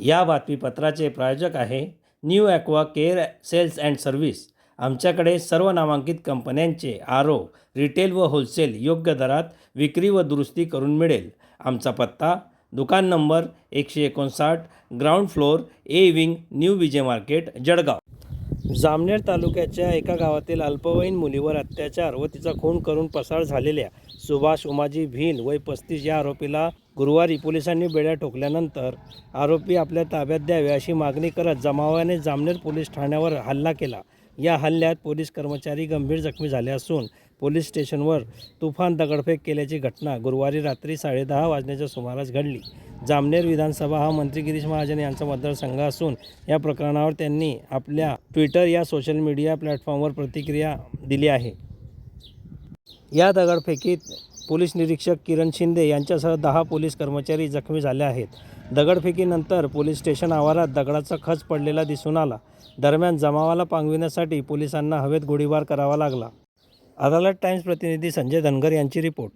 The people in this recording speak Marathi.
या बातमीपत्राचे प्रायोजक आहे new aqua care sales and service. आमच्याकडे सर्व नामांकित कंपन्यांचे आर ओ रिटेल व होलसेल योग्य दरात विक्री व दुरुस्ती करून मिळेल. आमचा पत्ता दुकान नंबर एकशे एकोणसाठ ground floor A wing new Vijay market Jalgaon. Jamner तालुक्याच्या एका गावातील अल्पवयीन मुलीवर अत्याचार व तिचा खून करून पसार झालेल्या सुभाष उमाजी भील वय पस्तीस या आरोपीला गुरुवारी पोलिसांनी बेड्या ठोकल्यानंतर आरोपी आपल्या ताब्यात द्यावे अशी मागणी करत जमावाने जामनेर पोलीस ठाण्यावर हल्ला केला. या हल्ल्यात पोलीस कर्मचारी गंभीर जखमी झाले असून पोलीस स्टेशनवर तुफान दगडफेक केल्याची घटना गुरुवारी रात्री साडेदहा वाजण्याच्या सुमारास घडली. जामनेर विधानसभा हा मंत्री गिरीश महाजन यांचा मतदारसंघ असून या प्रकरणावर त्यांनी आपल्या ट्विटर या सोशल मीडिया प्लॅटफॉर्मवर प्रतिक्रिया दिली आहे. या दगडफेकीत पोलीस निरीक्षक किरण शिंदे यांच्यासह दहा पोलीस कर्मचारी जखमी झाले आहेत. दगडफेकीनंतर पोलीस स्टेशन आवारात दगडाचा खच पडलेला दिसून आला. दरम्यान जमावाला पांगविण्यासाठी पोलिसांना हवेत गोळीबार करावा लागला. अदालत टाइम्स प्रतिनिधी संजय धनगर यांची रिपोर्ट.